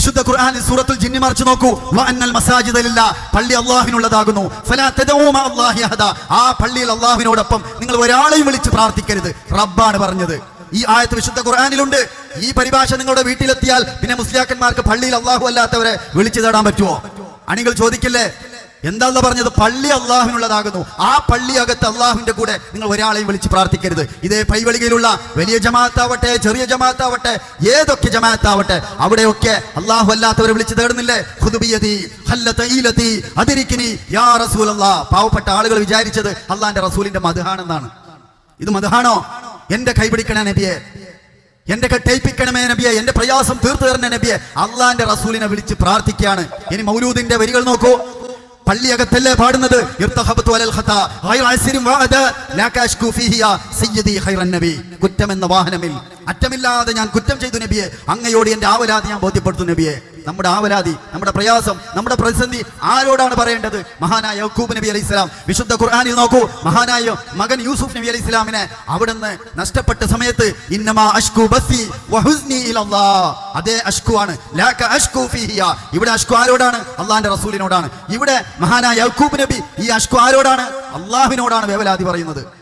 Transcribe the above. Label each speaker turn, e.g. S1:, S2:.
S1: വിശുദ്ധ ഖുർആനിൽ സൂറത്തുൽ ജിന്നി മറിച്ച് നോക്കൂ. വഅന്നൽ മസാജിദലില്ല പള്ളി അള്ളാഹുവിനുള്ളതാകുന്നു ഫലാ തദഊ അല്ലാഹി അഹദ. ആ പള്ളിയിൽ അള്ളാഹുവിനോടൊപ്പം നിങ്ങൾ ഒരാളെയും വിളിച്ച് പ്രാർത്ഥിക്കരുത്. റബ്ബാണ് പറഞ്ഞത്. ഈ ആയത്ത് വിശുദ്ധ ഖുർആനിലുണ്ട്. ഈ പരിഭാഷ നിങ്ങളുടെ വീട്ടിലെത്തിയാൽ പിന്നെ മുസ്ലിയാക്കന്മാർക്ക് പള്ളിയിൽ അള്ളാഹു അല്ലാത്തവരെ വിളിച്ചു തേടാൻ പറ്റുമോ? അണികൾ ചോദിക്കില്ലേ? എന്താന്ന് പറഞ്ഞത്? പള്ളി അള്ളാഹുവിനുള്ളതാകുന്നു. ആ പള്ളി അകത്ത് അള്ളാഹുവിന്റെ കൂടെ നിങ്ങൾ ഒരാളെയും വിളിച്ച് പ്രാർത്ഥിക്കരുത്. ഇതേ പൈവളികയിലുള്ള വലിയ ജമാഅത്താവട്ടെ ചെറിയ ജമാഅത്താവട്ടെ ഏതൊക്കെ ജമാഅത്താവട്ടെ അവിടെയൊക്കെ അള്ളാഹു അല്ലാത്തവരെ വിളിച്ച് തേടുന്നില്ലേ? യാ പാവപ്പെട്ട ആളുകൾ വിചാരിച്ചത് അള്ളാന്റെ റസൂലിന്റെ മധുഹാണെന്നാണ്. ഇത് മധുഹാണോ? എന്റെ കൈപിടിക്കണ നബിയെ. എന്റെ ടൈപ്പിക്കണമേ നബിയെ. എന്റെ പ്രയാസം തീർത്തു തരണേ നബിയെ. അള്ളാന്റെ റസൂലിനെ വിളിച്ച് പ്രാർത്ഥിക്കുകയാണ്. ഇനി മൗലൂദിന്റെ വരികൾ നോക്കൂ. പള്ളിയകത്തല്ലേ പാടുന്നത്? കുറ്റമെന്ന വാഹനമിൽ അറ്റമില്ലാതെ ഞാൻ കുറ്റം ചെയ്തു നബിയെ. അങ്ങയോട് എന്റെ ആവലാതി ഞാൻ ബോധ്യപ്പെടുത്തു നബിയെ. നമ്മുടെ ആവലാതി നമ്മുടെ പ്രയാസം നമ്മുടെ പ്രതിസന്ധി ആരോടാണ് പറയേണ്ടത്? മഹാനായ യക്കൂബ് നബി അലൈഹി സ്വലാം വിശുദ്ധ ഖുർആാനിൽ നോക്കൂ. മഹാനായ മകൻ യൂസുഫ് നബി അലൈഹി സ്വലാമിനെ അവിടുന്ന് നഷ്ടപ്പെട്ട സമയത്ത് അതേ അഷ്കു ആണ്. ലാക ഇവിടെ അഷ്കു ആരോടാണ്? അള്ളാഹിന്റെ റസൂലിനോടാണ്. ഇവിടെ മഹാനായ യക്കൂബ് നബി ഈ അഷ്കു ആരോടാണ്? അള്ളാഹുവിനോടാണ് വേവലാതി പറയുന്നത്.